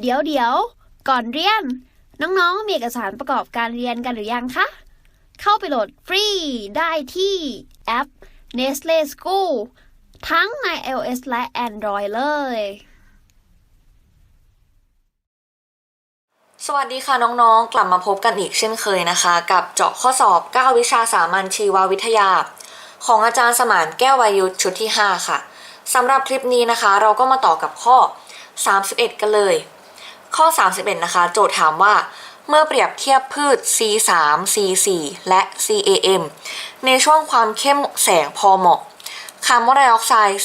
เดี๋ยวเดี๋ยว ก่อนเรียน น้องๆ มีเอกสารประกอบการเรียนกันหรือยังคะ เข้าไปโหลดฟรีได้ที่แอป Nestle School ทั้งใน iOS และ Android เลย สวัสดีค่ะน้องๆ กลับมาพบกันอีกเช่นเคยนะคะ กับเจาะข้อสอบ 9 วิชาสามัญชีววิทยา ของอาจารย์สมานแก้ววายุทธชุดที่ 5 ค่ะสำหรับคลิปนี้นะคะ เราก็มาต่อกับข้อ 31 กันเลย ข้อ 31 นะคะ โจทย์ถามว่าเมื่อเปรียบเทียบพืช C3 C4 และ CAM ในช่วงความเข้มแสงพอเหมาะคาร์บอนไดออกไซด์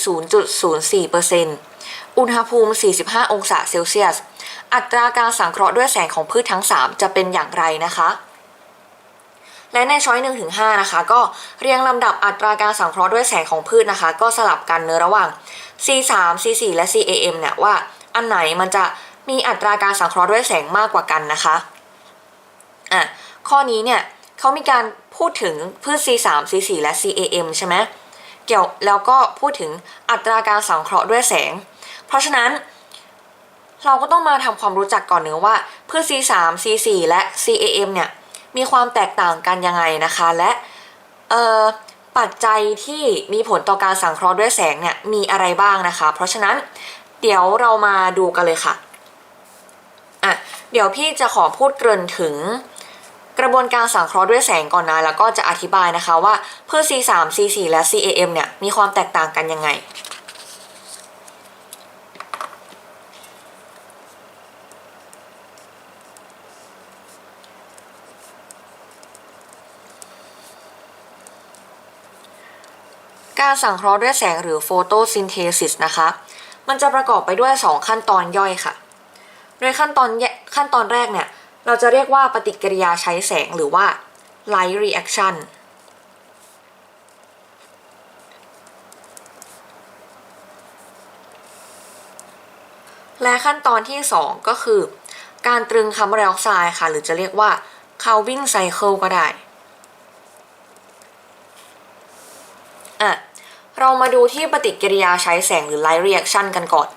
0.04%อุณหภูมิ 45 องศาเซลเซียส อัตราการสังเคราะห์ด้วยแสงของพืชทั้ง 3 จะเป็นอย่างไรนะคะ และในช้อย1ถึง5นะคะ ก็เรียงลำดับอัตราการสังเคราะห์ด้วยแสงของพืชนะคะ ก็สลับกันเนื้อระหว่าง C3 C4 และ CAM เนี่ยว่าอันไหนมันจะ มีอัตราการสังเคราะห์ด้วยแสงมากกว่ากันนะคะอะข้อนี้เนี่ยเขามีการพูดถึงพืช C3 C4 และ CAM ใช่ไหมเกี่ยวแล้วก็พูดถึงอัตราการสังเคราะห์ด้วยแสง เพราะฉะนั้น เราก็ต้องมาทำความรู้จักก่อนเนื้อว่าพืช C3 C4 และ CAM เนี่ยมีความแตกต่างกันยังไงนะคะและเออปัจจัยที่มีผลต่อการสังเคราะห์ด้วยแสงเนี่ยมีอะไรบ้างนะคะ เพราะฉะนั้นเดี๋ยวเรามาดูกันเลยค่ะ อะเดี๋ยวพี่จะขอพูดเกริ่นถึงกระบวนการสังเคราะห์ด้วยแสงก่อนนะ แล้วก็จะอธิบายนะคะว่าพืช C3 C4 และ CAM เนี่ยมีความแตกต่างกันยังไง การสังเคราะห์ด้วยแสงหรือโฟโตซินเทซิสนะคะ มันจะประกอบไปด้วย 2 ขั้นตอนย่อยค่ะ โดยขั้นตอนขั้นตอนแรกเนี่ย เราจะเรียกว่าปฏิกิริยาใช้แสงหรือว่า light reaction และขั้นตอนที่ 2 ก็คือ การตรึงคาร์บอนไดออกไซด์ค่ะ หรือจะเรียกว่า Calvin cycle ก็ได้อะเรามาดูที่ปฏิกิริยาใช้แสงหรือ light reaction กันก่อน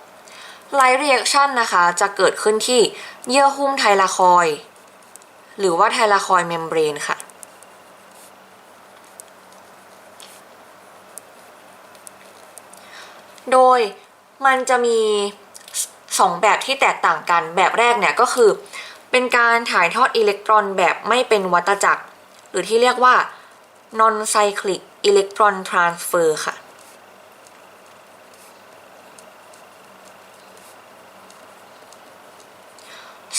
light reaction นะคะ จะเกิดขึ้นที่เยื่อหุ้มไทลาคอยหรือว่าไทลาคอยเมมเบรนค่ะ โดยมันจะมี 2 แบบที่แตกต่างกันแบบแรกเนี่ยก็คือ เป็นการถ่ายทอดอิเล็กตรอนแบบไม่เป็นวัตจักร หรือที่เรียกว่า non cyclic electron transfer ค่ะ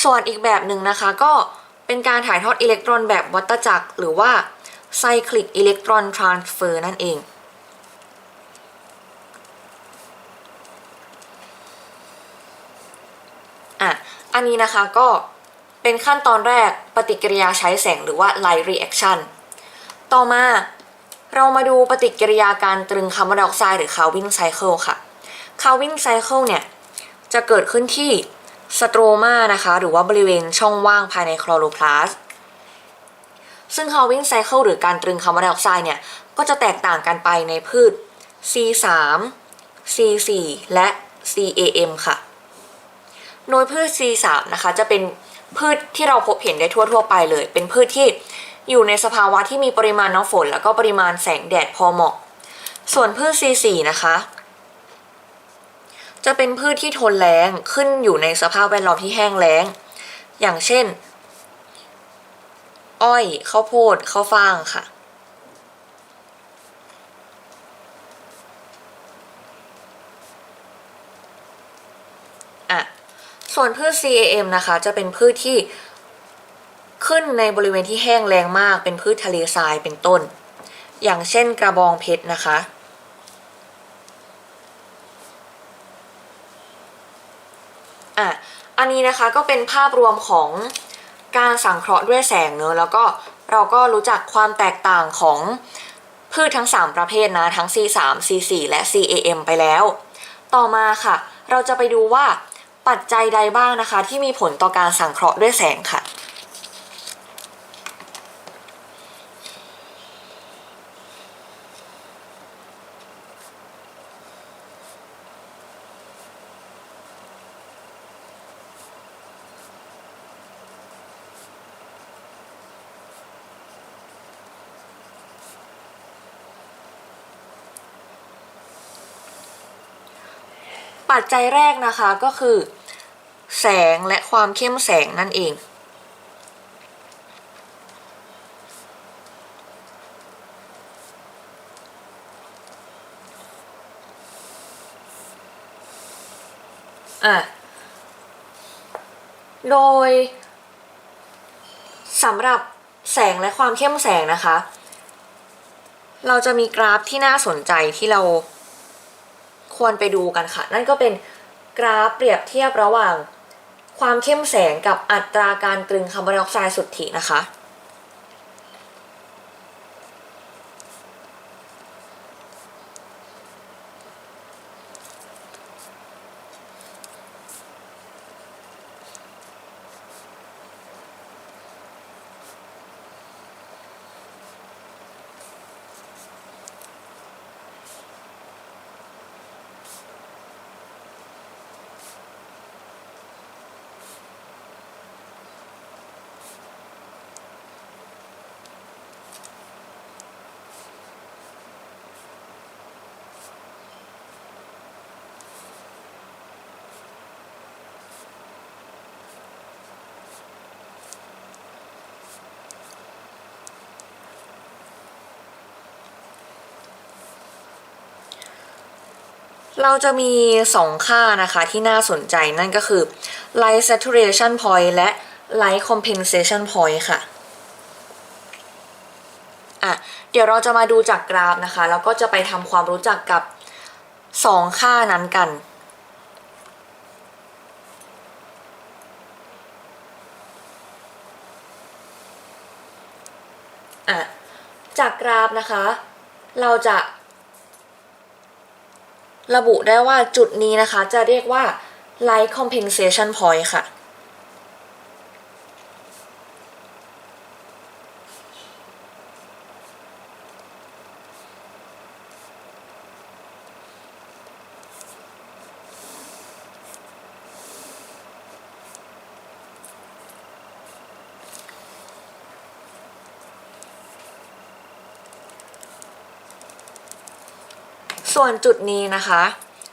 ส่วนอีกแบบหนึ่งนะคะก็เป็นการถ่ายทอดอิเล็กตรอนแบบวัตจักร หรือว่า cyclic electron transfer นั่นเอง อะ อันนี้นะคะก็เป็นขั้นตอนแรกปฏิกิริยาใช้แสงหรือว่า light reaction ต่อมาเรามาดูปฏิกิริยาการตรึงคาร์บอนไดออกไซด์หรือ Calvin cycle ค่ะ Calvin cycle เนี่ย จะเกิดขึ้นที่ สโตรมานะคะ หรือว่าบริเวณช่องว่างภายในคลอโรพลาสต์ซึ่ง Calvin cycle หรือการตรึงคาร์บอนไดออกไซด์เนี่ย ก็จะแตกต่างกันไปในพืช C3 C4 และ CAM ค่ะ โดยพืช C3 นะคะ จะเป็นพืชที่เราพบเห็นได้ทั่ว ๆ ไปเลย เป็นพืชที่อยู่ในสภาวะที่มีปริมาณน้ำฝน แล้วก็ปริมาณแสงแดดพอเหมาะ ส่วนพืช C4 นะคะ จะเป็นพืชที่ทนแล้งขึ้นอยู่ในสภาพแวดล้อมที่แห้งแล้ง อย่างเช่น อ้อยข้าวโพดข้าวฟ่างค่ะอะ ส่วนพืช CAM นะคะ จะเป็นพืชที่ขึ้นในบริเวณที่แห้งแล้งมาก เป็นพืชทะเลทรายเป็นต้น อย่างเช่นกระบองเพชรนะคะ อะอันนี้นะคะก็เป็นภาพรวมของการสังเคราะห์ด้วยแสงเนอะแล้วก็เราก็รู้จักความแตกต่างของพืชทั้ง 3 ประเภทนะทั้ง C3 C4 และ CAM ไปแล้ว ต่อมาค่ะ เราจะไปดูว่าปัจจัยใดบ้างนะคะ ที่มีผลต่อการสังเคราะห์ด้วยแสงค่ะ ปั จจัยแรกนะคะก็คือ แสงและความเข้มแสงนั่นเองอะโดยสำหรับแสงและความเข้มแสงนะคะ เราจะมีกราฟที่น่าสนใจที่เรา ควรไปดูกันค่ะ นั่นก็เป็นกราฟเปรียบเทียบระหว่าง ความเข้มแสงกับอัตราการตรึงคาร์บอนไดออกไซด์สุทธินะคะ เราจะมีสองค่านะคะที่น่าสนใจนั่นก็คือ light saturation point และ light compensation point ค่ะอะ เดี๋ยวเราจะมาดูจากกราฟนะคะ แล้วก็จะไปทำความรู้จักกับสองค่านั้นกันอะจากกราฟนะคะ เราจะ ระบุได้ว่าจุดนี้นะคะจะเรียกว่า light compensation point ค่ะ ส่วนจุดนี้นะคะ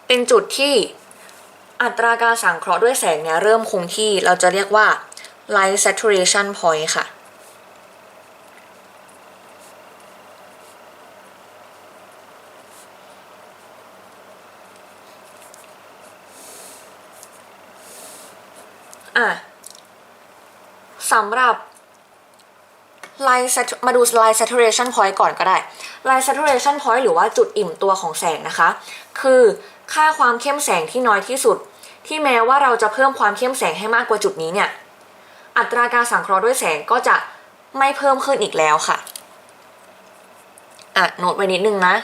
เป็นจุดที่อัตราการสังเคราะห์ด้วยแสงเนี่ยเริ่มคงที่เราจะเรียกว่า light saturation point ค่ะ อะสำหรับ light sat มาดู light saturation point ก่อนก็ได้ไลน์ saturation point หรือว่าจุดอิ่มตัวของแสงนะคะ คือค่าความเข้มแสงที่น้อยที่สุด ที่แม้ว่าเราจะเพิ่มความเข้มแสงให้มากกว่าจุดนี้เนี่ยอัตราการสังเคราะห์ด้วยแสงก็จะไม่เพิ่มขึ้นอีกแล้วค่ะอะโน้ตไว้นิดนึงนะ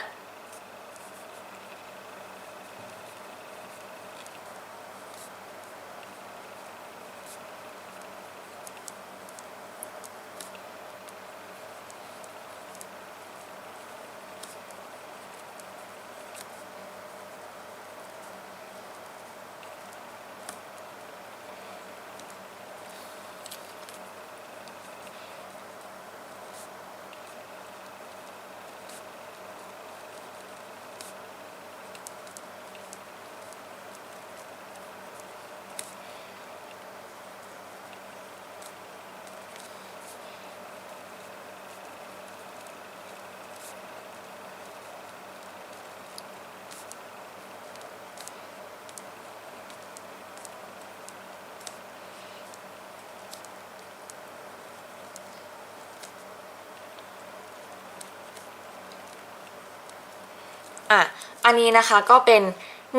อันนี้นะคะก็เป็น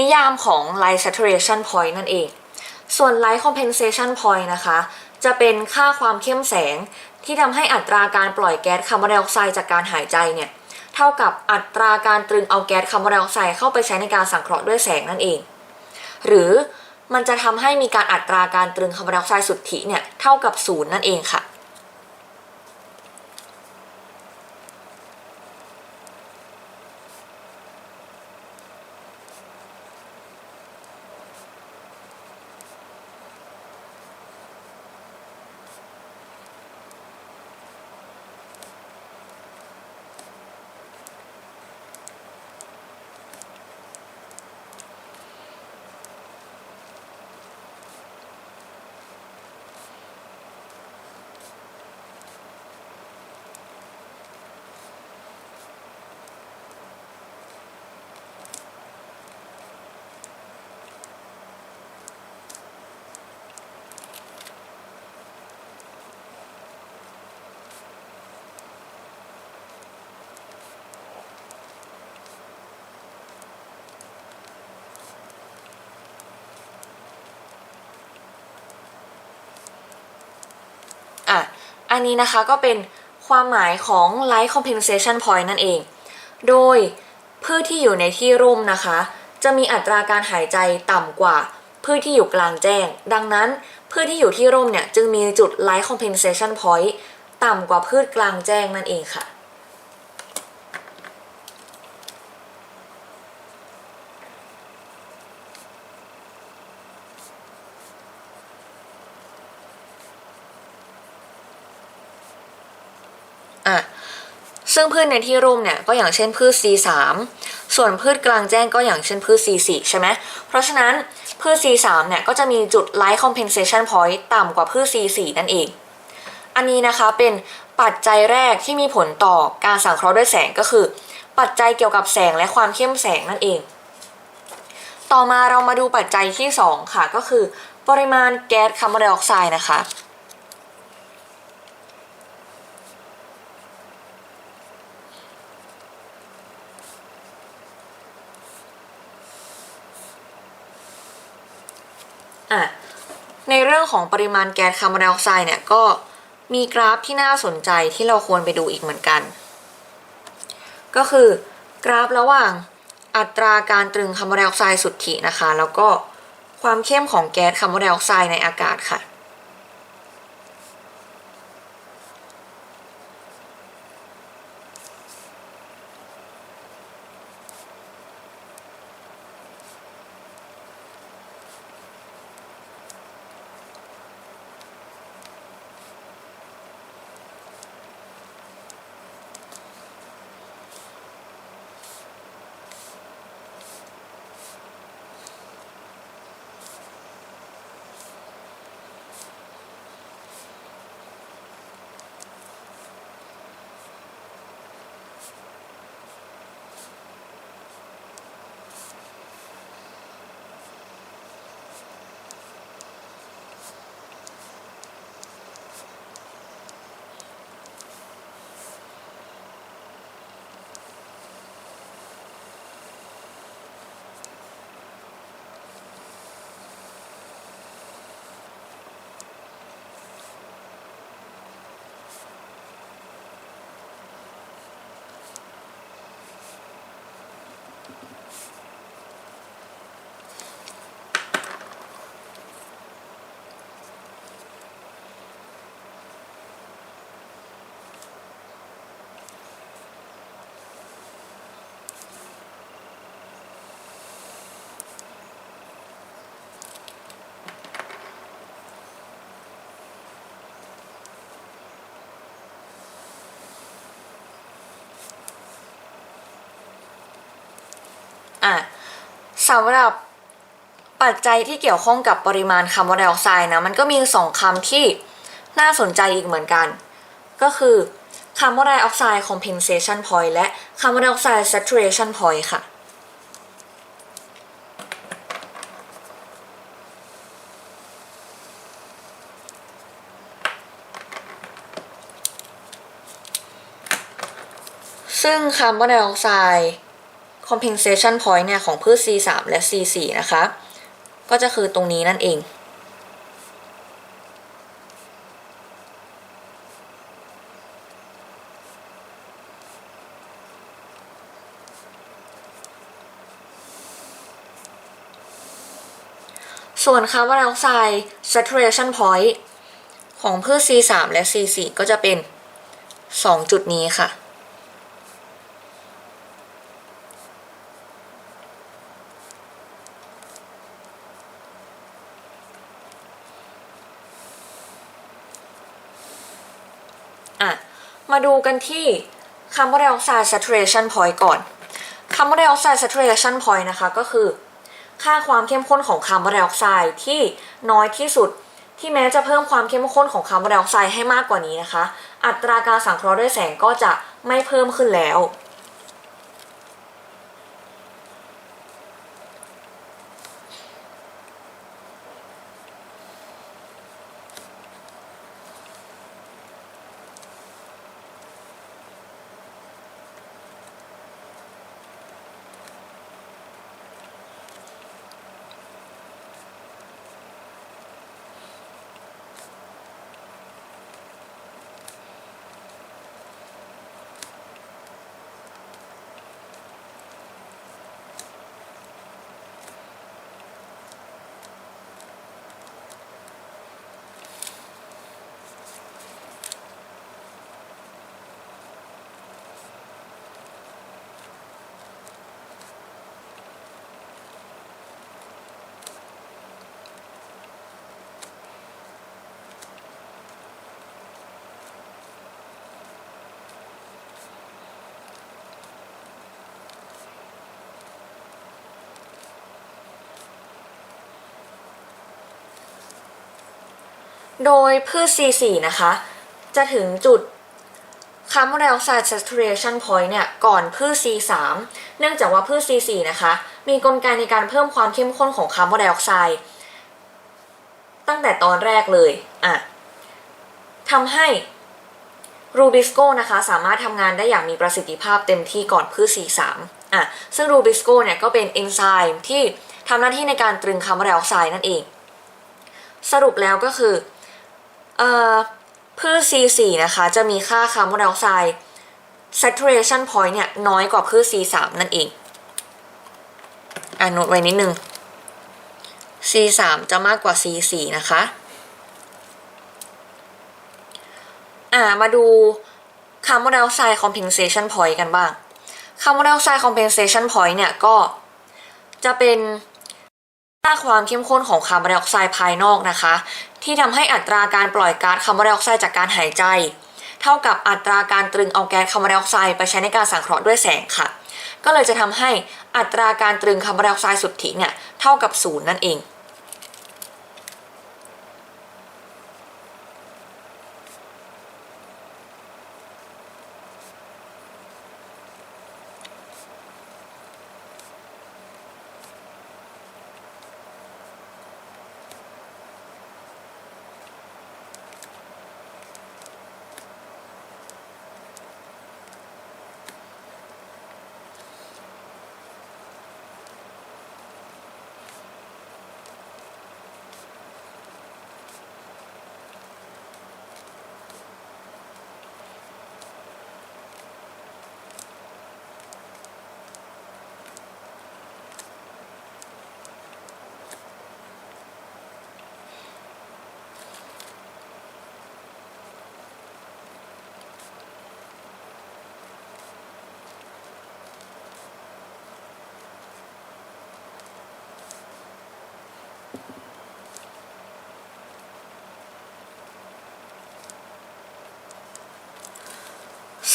นิยามของ light saturation point นั่นเอง ส่วน light compensation point นะคะ จะเป็นค่าความเข้มแสงที่ทำให้อัตราการปล่อยแก๊สคาร์บอนไดออกไซด์จากการหายใจเนี่ยเท่ากับอัตราการตรึงเอาแก๊สคาร์บอนไดออกไซด์เข้าไปใช้ในการสังเคราะห์ด้วยแสงนั่นเอง หรือมันจะทำให้มีการอัตราการตรึงคาร์บอนไดออกไซด์สุทธิเนี่ยเท่ากับศูนย์นั่นเองค่ะ อันนี้นะคะก็เป็นความหมายของ light compensation point นั่นเอง โดยพืชที่อยู่ในที่ร่มนะคะ จะมีอัตราการหายใจต่ำกว่าพืชที่อยู่กลางแจ้ง ดังนั้นพืชที่อยู่ที่ร่มเนี่ยจึงมีจุด light compensation point ต่ำกว่าพืชกลางแจ้งนั่นเองค่ะ อะ ซึ่งพืชในที่ร่มเนี่ยก็อย่างเช่นพืช C3 ส่วนพืชกลางแจ้งก็อย่างเช่นพืช C4 ใช่ไหมเพราะฉะนั้นพืช C3 เนี่ยก็จะมีจุด light compensation point ต่ำกว่าพืช C4 นั่นเอง อันนี้นะคะเป็นปัจจัยแรกที่มีผลต่อการสังเคราะห์ด้วยแสงก็คือ ปัจจัยเกี่ยวกับแสงและความเข้มแสงนั่นเอง ต่อมาเรามาดูปัจจัยที่ 2 ค่ะก็คือ ปริมาณแก๊สคาร์บอนไดออกไซด์นะคะ อะ ในเรื่องของปริมาณแก๊สคาร์บอนไดออกไซด์เนี่ยก็มีกราฟที่น่าสนใจที่เราควรไปดูอีกเหมือนกัน ก็คือกราฟระหว่างอัตราการตรึงคาร์บอนไดออกไซด์สุทธินะคะ แล้วก็ความเข้มของแก๊สคาร์บอนไดออกไซด์ในอากาศค่ะ อะสำหรับปัจจัยที่เกี่ยวข้องกับปริมาณคาร์บอนไดออกไซด์นะมันก็มีสองคำที่น่าสนใจอีกเหมือนกัน ก็คือคาร์บอนไดออกไซด์ compensation point และคาร์บอนไดออกไซด์ saturation point ค่ะ ซึ่งคาร์บอนไดออกไซด์ compensation point เนี่ยของพืช C3 และ C4 นะคะ ก็จะคือตรงนี้นั่นเองส่วนคาร์บอนไดออกไซด์ saturation point ของพืช C3 และ C4 ก็จะเป็น 2 จุดนี้ค่ะ อะ มา ดูกันที่คาร์บอนไดออกไซด์ saturation point ก่อนคาร์บอนไดออกไซด์ saturation point นะคะก็คือ ค่าความเข้มข้นของคาร์บอนไดออกไซด์ที่น้อยที่สุดที่แม้จะเพิ่มความเข้มข้นของคาร์บอนไดออกไซด์ให้มากกว่านี้นะคะ อัตราการสังเคราะห์ด้วยแสงก็จะไม่เพิ่มขึ้นแล้ว โดยพืช C4 นะคะ จะถึงจุดคาร์บอนไดออกไซด์ saturation point เนี่ย ก่อนพืช C3 เนื่องจากว่าพืช C4 นะคะ มีกลไกในการเพิ่มความเข้มข้นของคาร์บอนไดออกไซด์ตั้งแต่ตอนแรกเลย อะทำให้รูบิสโกนะคะ สามารถทำงานได้อย่างมีประสิทธิภาพเต็มที่ก่อนพืช C3 อะ ซึ่งรูบิสโกเนี่ย ก็เป็นเอนไซม์ที่ทำหน้าที่ในการตรึงคาร์บอนไดออกไซด์นั่นเอง สรุปแล้วก็คือ เอ่อพืช C4 นะคะจะมีค่าคาร์บอนไดออกไซด์ saturation point เนี่ยน้อยกว่าพืช C3 นั่นเองอ่านโน้ตไว้นิดนึง C3 จะมากกว่า C4 นะคะอ่ามาดูคาร์บอนไดออกไซด์ compensation point กันบ้างคาร์บอนไดออกไซด์ compensation point เนี่ยก็จะเป็นค่าความเข้มข้นของคาร์บอนไดออกไซด์ภายนอกนะคะ ที่ทำให้อัตราการปล่อยก๊าซคาร์บอนไดออกไซด์จากการหายใจ เท่ากับอัตราการตรึงเอาแก๊สคาร์บอนไดออกไซด์ไปใช้ในการสังเคราะห์ด้วยแสงค่ะ ก็เลยจะทำให้อัตราการตรึงคาร์บอนไดออกไซด์สุทธิเนี่ยเท่ากับศูนย์นั่นเอง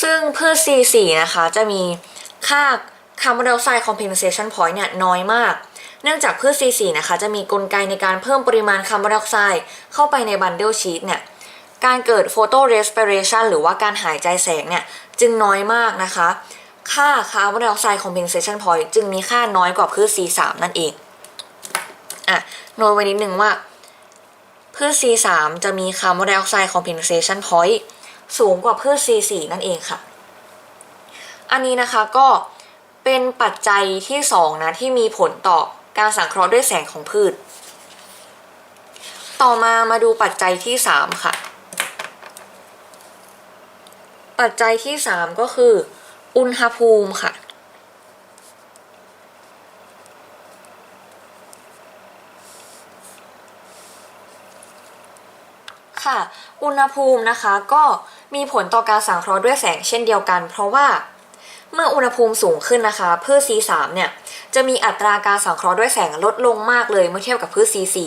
ซึ่งพืช C4 นะคะจะมีค่า Carbon dioxide compensation point เนี่ยน้อยมาก เนื่องจากพืช C4 นะคะจะมีกลไกในการเพิ่มปริมาณคาร์บอนไดออกไซด์เข้าไปในบันเดิลชีตเนี่ยการเกิด photo respiration หรือว่าการหายใจแสงเนี่ยจึงน้อยมากนะคะ ค่า carbon dioxide compensation point จึงมีค่าน้อยกว่าพืช C3 นั่นเองอะโน้ตไว้นิดนึงว่าพืช C3 จะมี carbon dioxide compensation point สูงกว่าพืช C4 นั่นเองค่ะ อันนี้นะคะก็เป็นปัจจัยที่สองนะ ที่มีผลต่อการสังเคราะห์ด้วยแสงของพืช ต่อมามาดูปัจจัยที่สามค่ะ ปัจจัยที่สามก็คือ อุณหภูมิค่ะค่ะ อุณหภูมินะคะก็ มีผลต่อการสังเคราะห์ด้วยแสงเช่นเดียวกัน เพราะว่าเมื่ออุณหภูมิสูงขึ้นนะคะพืช C3 เนี่ยจะมีอัตราการสังเคราะห์ด้วยแสงลดลงมากเลยเมื่อเทียบกับพืช C4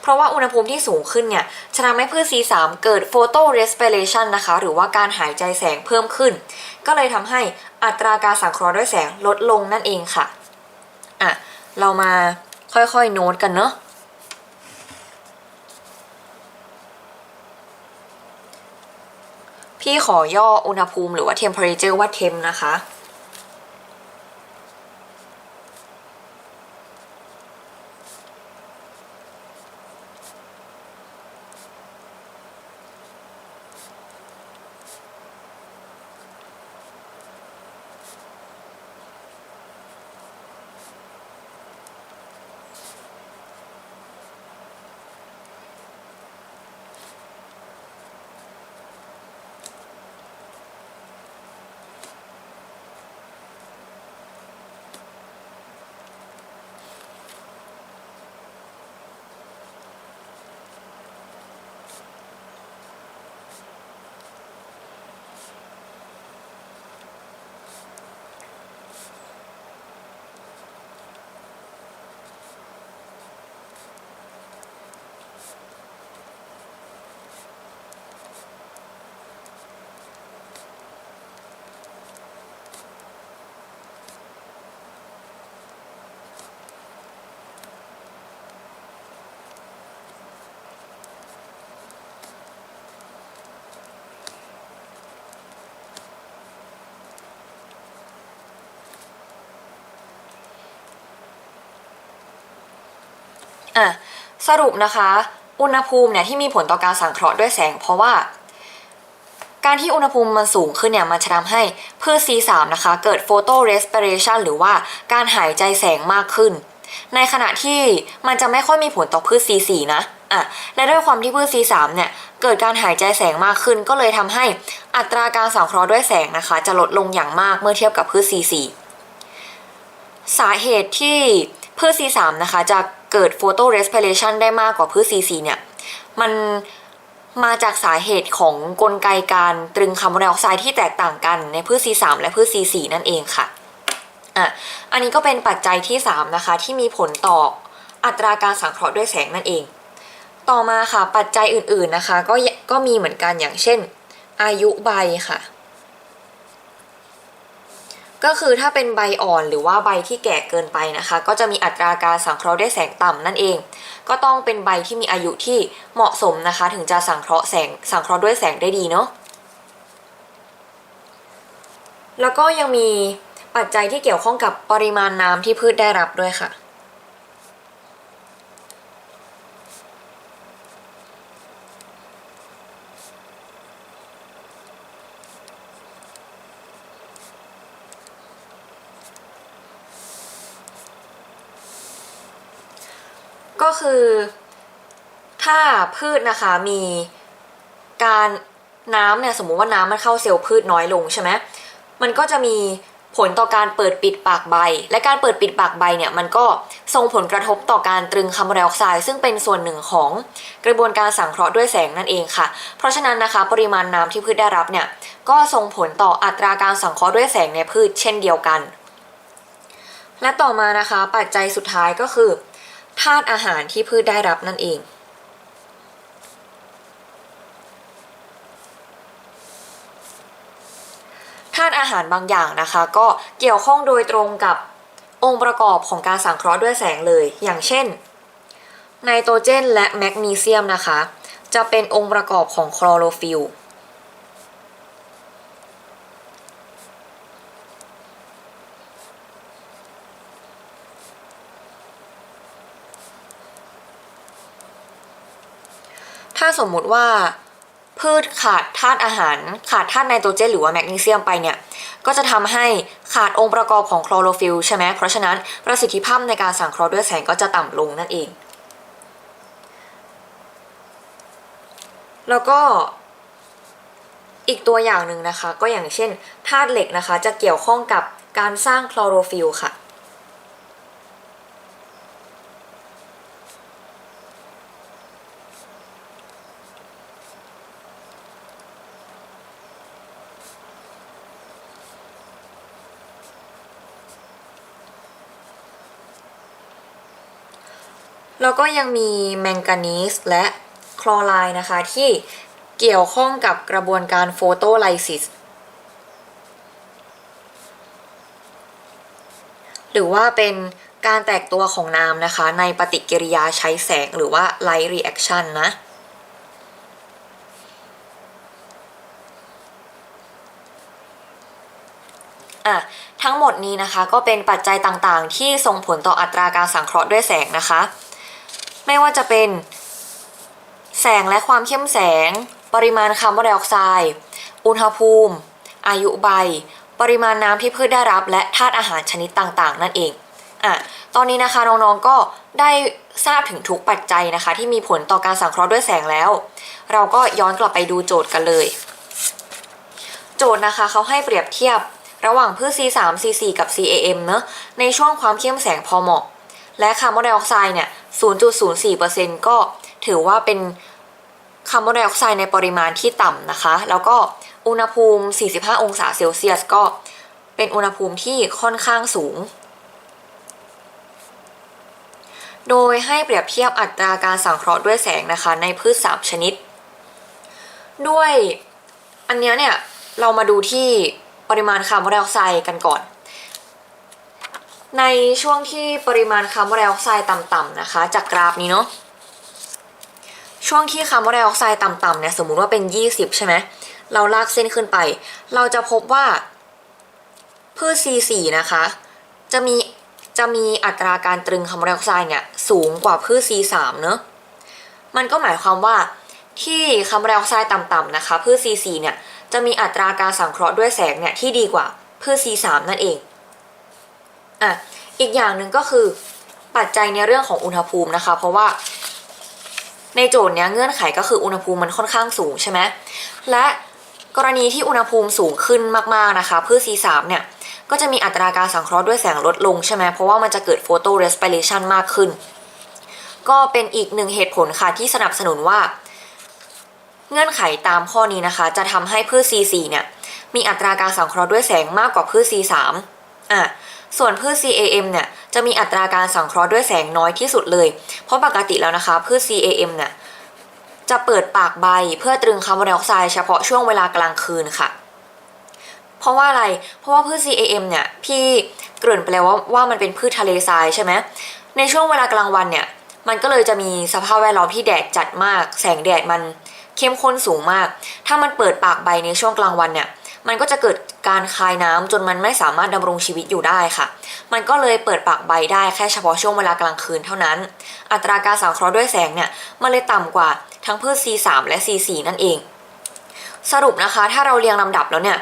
เพราะว่าอุณหภูมิที่สูงขึ้นเนี่ยจะทำให้พืช C3 เกิด photo respiration นะคะ หรือว่าการหายใจแสงเพิ่มขึ้น ก็เลยทำให้อัตราการสังเคราะห์ด้วยแสงลดลงนั่นเองค่ะอะเรามาค่อยๆโน้ตกันเนาะ พี่ขอย่ออุณหภูมิหรือว่า temperature ว่า temp นะคะ สรุปนะคะ อุณหภูมิเนี่ยที่มีผลต่อการสังเคราะห์ด้วยแสง เพราะว่า การที่อุณหภูมิมันสูงขึ้นเนี่ยมันจะทำให้พืช C3 นะคะ เกิด photo respiration หรือว่าการหายใจแสงมากขึ้น ในขณะที่มันจะไม่ค่อยมีผลต่อพืช C4 นะอะและด้วยความที่พืช C3 เนี่ยเกิดการหายใจแสงมากขึ้น ก็เลยทำให้อัตราการสังเคราะห์ด้วยแสงนะคะ จะลดลงอย่างมากเมื่อเทียบกับพืช C4 สาเหตุที่พืช C3 นะคะจะ เกิด photo respiration ได้มากกว่าพืช C4 เนี่ยมันมาจากสาเหตุของกลไกการตรึงคาร์บอนไดออกไซด์ที่แตกต่างกันในพืช C3 และพืช C4 นั่นเองค่ะอะ อันนี้ก็เป็นปัจจัยที่ 3 นะคะ ที่มีผลต่ออัตราการสังเคราะห์ด้วยแสงนั่นเอง ต่อมาค่ะปัจจัยอื่นๆนะคะ ก็ก็มีเหมือนกันอย่างเช่น อายุใบค่ะ ก็คือถ้าเป็นใบอ่อนหรือว่าใบที่แก่เกินไปนะคะ ก็จะมีอัตราการสังเคราะห์ด้วยแสงต่ำนั่นเอง ก็ต้องเป็นใบที่มีอายุที่เหมาะสมนะคะ ถึงจะสังเคราะห์แสงสังเคราะห์ด้วยแสงได้ดีเนาะแล้วก็ยังมีปัจจัยที่เกี่ยวข้องกับปริมาณน้ำที่พืชได้รับด้วยค่ะ ก็คือถ้าพืชนะคะมีการน้ำเนี่ยสมมุติว่าน้ำมันเข้าเซลล์พืชน้อยลงใช่ไหมมันก็จะมีผลต่อการเปิดปิดปากใบ และการเปิดปิดปากใบเนี่ยมันก็ส่งผลกระทบต่อการตรึงคาร์บอนไดออกไซด์ซึ่งเป็นส่วนหนึ่งของกระบวนการสังเคราะห์ด้วยแสงนั่นเองค่ะ เพราะฉะนั้นนะคะ ปริมาณน้ำที่พืชได้รับเนี่ยก็ส่งผลต่ออัตราการสังเคราะห์ด้วยแสงในพืชเช่นเดียวกัน และต่อมานะคะปัจจัยสุดท้ายก็คือ ธาตุอาหารที่พืชได้รับนั่นเอง ธาตุอาหารบางอย่างนะคะ ก็เกี่ยวข้องโดยตรงกับองค์ประกอบของการสังเคราะห์ด้วยแสงเลย อย่างเช่น ไนโตรเจนและแมกนีเซียมนะคะ จะเป็นองค์ประกอบของคลอโรฟิลถ้าสมมุติว่าพืชขาดธาตุอาหาร ขาดธาตุไนโตรเจนหรือว่าแมกนีเซียมไปเนี่ย ก็จะทำให้ขาดองค์ประกอบของคลอโรฟิลใช่ไหมเพราะฉะนั้นประสิทธิภาพในการสังเคราะห์ด้วยแสงก็จะต่ำลงนั่นเอง แล้วก็อีกตัวอย่างหนึ่งนะคะ ก็อย่างเช่นธาตุเหล็กนะคะ จะเกี่ยวข้องกับการสร้างคลอโรฟิลค่ะ แล้วก็ยังมีแมงกานีสและคลอไรด์นะคะ ที่เกี่ยวข้องกับกระบวนการโฟโตไลซิสหรือว่าเป็นการแตกตัวของน้ำนะคะ ในปฏิกิริยาใช้แสงหรือว่า light reaction นะอะทั้งหมดนี้นะคะก็เป็นปัจจัยต่างๆ ที่ส่งผลต่ออัตราการสังเคราะห์ด้วยแสงนะคะ ไม่ว่าจะเป็น แสงและความเข้มแสง ปริมาณคาร์บอนไดออกไซด์ อุณหภูมิ อายุใบ ปริมาณน้ำที่พืชได้รับ และธาตุอาหารชนิดต่างๆ นั่นเองอะตอนนี้นะคะน้องๆก็ได้ทราบถึงทุกปัจจัยนะคะ ที่มีผลต่อการสังเคราะห์ด้วยแสงแล้ว เราก็ย้อนกลับไปดูโจทย์กันเลย โจทย์นะคะเขาให้เปรียบเทียบระหว่างพืช C3 C4 กับ CAM เนอะในช่วงความเข้มแสงพอเหมาะ และคาร์บอนไดออกไซด์เนี่ย 0.04%ก็ถือว่าเป็นคาร์บอนไดออกไซด์ในปริมาณที่ต่ำนะคะ แล้วก็อุณหภูมิ 45 องศาเซลเซียส ก็เป็นอุณหภูมิที่ค่อนข้างสูง โดยให้เปรียบเทียบอัตราการสังเคราะห์ด้วยแสงนะคะ ในพืช3ชนิด ด้วยอันเนี้ยเนี่ย เรามาดูที่ปริมาณคาร์บอนไดออกไซด์กันก่อน ในช่วงที่ปริมาณคาร์บอนไดออกไซด์ต่ำๆนะคะ จากกราฟนี้เนาะช่วงที่คาร์บอนไดออกไซด์ต่ำๆเนี่ยสมมุติว่าเป็น 20 ใช่ไหมเราลากเส้นขึ้นไป เราจะพบว่าพืช C4 นะคะ จะมีจะมีอัตราการตรึงคาร์บอนไดออกไซด์เนี่ยสูงกว่าพืช C3 เนอะมันก็หมายความว่าที่คาร์บอนไดออกไซด์ต่ำๆนะคะพืช C4 เนี่ยจะมีอัตราการสังเคราะห์ด้วยแสงเนี่ยที่ดีกว่าพืช C3 นั่นเอง อะอีกอย่างหนึ่งก็คือปัจจัยในเรื่องของอุณหภูมินะคะ เพราะว่าในโจทย์เนี้ยเงื่อนไขก็คืออุณหภูมิมันค่อนข้างสูงใช่ไหมและกรณีที่อุณหภูมิสูงขึ้นมากๆนะคะพืช C3 เนี่ยก็จะมีอัตราการสังเคราะห์ด้วยแสงลดลงใช่ไหมเพราะว่ามันจะเกิดโฟโตเรสปิเรชันมากขึ้น ก็เป็นอีกหนึ่งเหตุผลค่ะที่สนับสนุนว่า เงื่อนไขตามข้อนี้นะคะ จะทำให้พืช C4 เนี่ยมีอัตราการสังเคราะห์ด้วยแสงมากกว่าพืช C3 อะ ส่วนพืช CAM เนี่ยจะมีอัตราการสังเคราะห์ด้วยแสงน้อยที่สุดเลย เพราะปกติแล้วนะคะ พืช CAM เนี่ยจะเปิดปากใบเพื่อตรึงคาร์บอนไดออกไซด์เฉพาะช่วงเวลากลางคืนค่ะ เพราะว่าอะไร เพราะว่าพืช CAM เนี่ยพี่เกริ่นไปแล้วว่าว่ามันเป็นพืชทะเลทรายใช่ไหมในช่วงเวลากลางวันเนี่ยมันก็เลยจะมีสภาพแวดล้อมที่แดดจัดมาก แสงแดดมันเข้มข้นสูงมาก ถ้ามันเปิดปากใบในช่วงกลางวันเนี่ย มันก็จะเกิดการคายน้ำจนมันไม่สามารถดำรงชีวิตอยู่ได้ค่ะ มันก็เลยเปิดปากใบได้แค่เฉพาะช่วงเวลากลางคืนเท่านั้น อัตราการสังเคราะห์ด้วยแสงเนี่ยมันเลยต่ำกว่าทั้งพืช C3 และ C4 นั่นเอง สรุปนะคะ ถ้าเราเรียงลำดับแล้วเนี่ย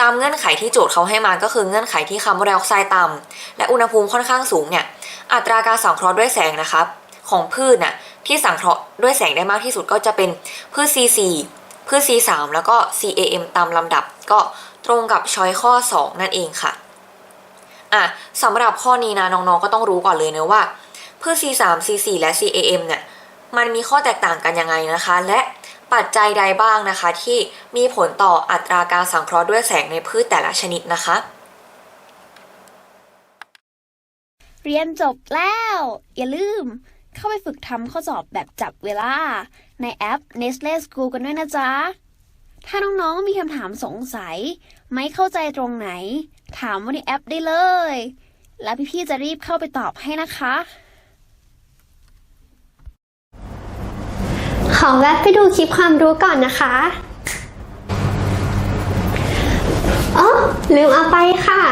ตามเงื่อนไขที่โจทย์เขาให้มาก็คือเงื่อนไขที่คาร์บอนไดออกไซด์ต่ำและอุณหภูมิค่อนข้างสูงเนี่ยอัตราการสังเคราะห์ด้วยแสงนะคะของพืชน่ะที่สังเคราะห์ด้วยแสงได้มากที่สุดก็จะเป็นพืช C4 พืช C3 แล้วก็ CAM ตามลำดับก็ตรงกับช้อยข้อ 2 นั่นเองค่ะอะสำหรับข้อนี้นะน้องๆก็ต้องรู้ก่อนเลยเนะว่า พืช C3 C4 และ CAM เนี่ยมันมีข้อแตกต่างกันยังไงนะคะ และปัจจัยใดบ้างนะคะ ที่มีผลต่ออัตราการสังเคราะห์ด้วยแสงในพืชแต่ละชนิดนะคะ เรียนจบแล้ว อย่าลืมเข้าไปฝึกทำข้อสอบแบบจับเวลา ในแอป Nestle School กันด้วยนะจ๊ะ ถ้าน้องๆมีคำถามสงสัย ไม่เข้าใจตรงไหน ถามว่าในแอปได้เลย แล้วพี่ๆจะรีบเข้าไปตอบให้นะคะ ขอแวะไปดูคลิปความรู้ก่อนนะคะอ๋อลืมเอาไปค่ะ